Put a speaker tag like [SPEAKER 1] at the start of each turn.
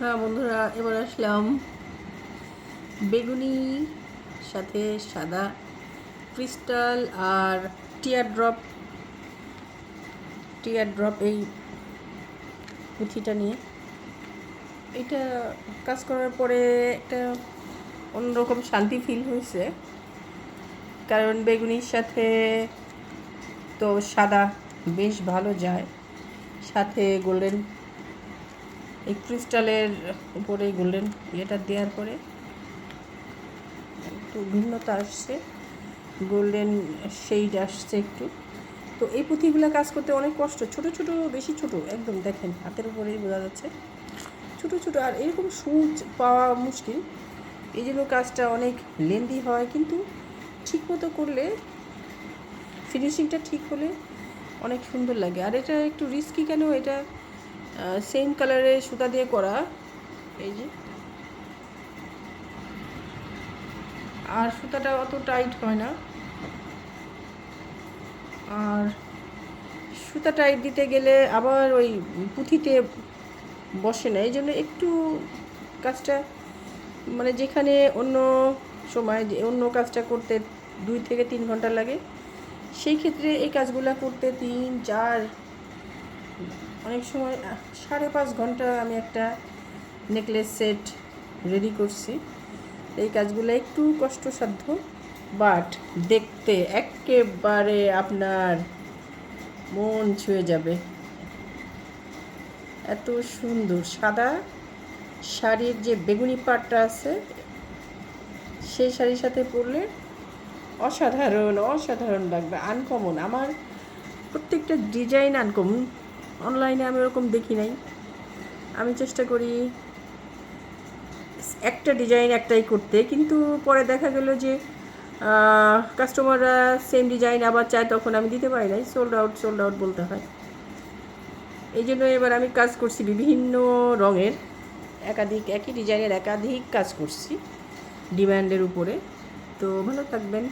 [SPEAKER 1] হ্যাঁ বন্ধুরা, এবার আসলাম বেগুনি, সাথে সাদা ক্রিস্টাল আর টিয়ার ড্রপ। ড্রপ এই পুঁথিটা নিয়ে। এটা কাজ করার পরে একটা অন্যরকম শান্তি ফিল হয়েছে। কারণ বেগুনির সাথে তো সাদা বেশ ভালো যায়। সাথে গোল্ডেন এই ক্রিস্টালের উপরে গোল্ডেন ইয়েটা দেওয়ার পরে একটু ভিন্নতা আসছে, গোল্ডেন সেইড আসছে একটু। তো এই পুঁথিগুলো কাজ করতে অনেক কষ্ট, ছোট ছোট, বেশি ছোট, একদম দেখেন, হাতের উপরেই বোঝা যাচ্ছে। ছোট ছোট, আর এরকম সুচ পাওয়া মুশকিল। এই জন্য কাজটা অনেক লেন্দি হয়, কিন্তু ঠিক মতো করলে ফিনিশিংটা ঠিক হলে অনেক সুন্দর লাগে। আর এটা একটু রিস্কি কেন? এটা সেম কালারের সুতা দিয়ে করা। এই যে। আর সুতাটা অত টাইট হয় না। আর সুতা টাইট দিতে গেলে আবার ওই পুঁথিতে বসে না। এই জন্য একটু কাজটা মানে যেখানে অন্য সময় যে অন্য কাজটা করতে দুই থেকে তিন ঘণ্টা লাগে, সেই ক্ষেত্রে এই কাজগুলো করতে তিন, চার অনেক সময় সাড়ে পাঁচ ঘণ্টা আমি একটা নেকলেস সেট রেডি করছি। এই কাজগুলো একটু কষ্টসাধ্য বাট দেখতে একেবারে আপনার মন ছুঁয়ে যাবে। এত সুন্দর সাদা শাড়ির যে বেগুনি পাটটা আছে, সেই শাড়ির সাথে পরলে অসাধারণ অসাধারণ লাগবে আনকমন আমার প্রত্যেকটা ডিজাইন আনকমন অনলাইনে আমি ওরকম দেখি নাই। আমি চেষ্টা করি একটা ডিজাইন একটাই করতে। কিন্তু পরে দেখা গেল যে কাস্টমাররা সেম ডিজাইন আবার চায় তখন আমি দিতে পারি নাই। সোল্ড আউট সোল্ড আউট বলতে হয়। এই জন্য এবার আমি কাজ করছি বিভিন্ন রঙের। একাধিক, একই ডিজাইনের একাধিক কাজ করছি। ডিমান্ডের উপরে। তো ভালো থাকবেন।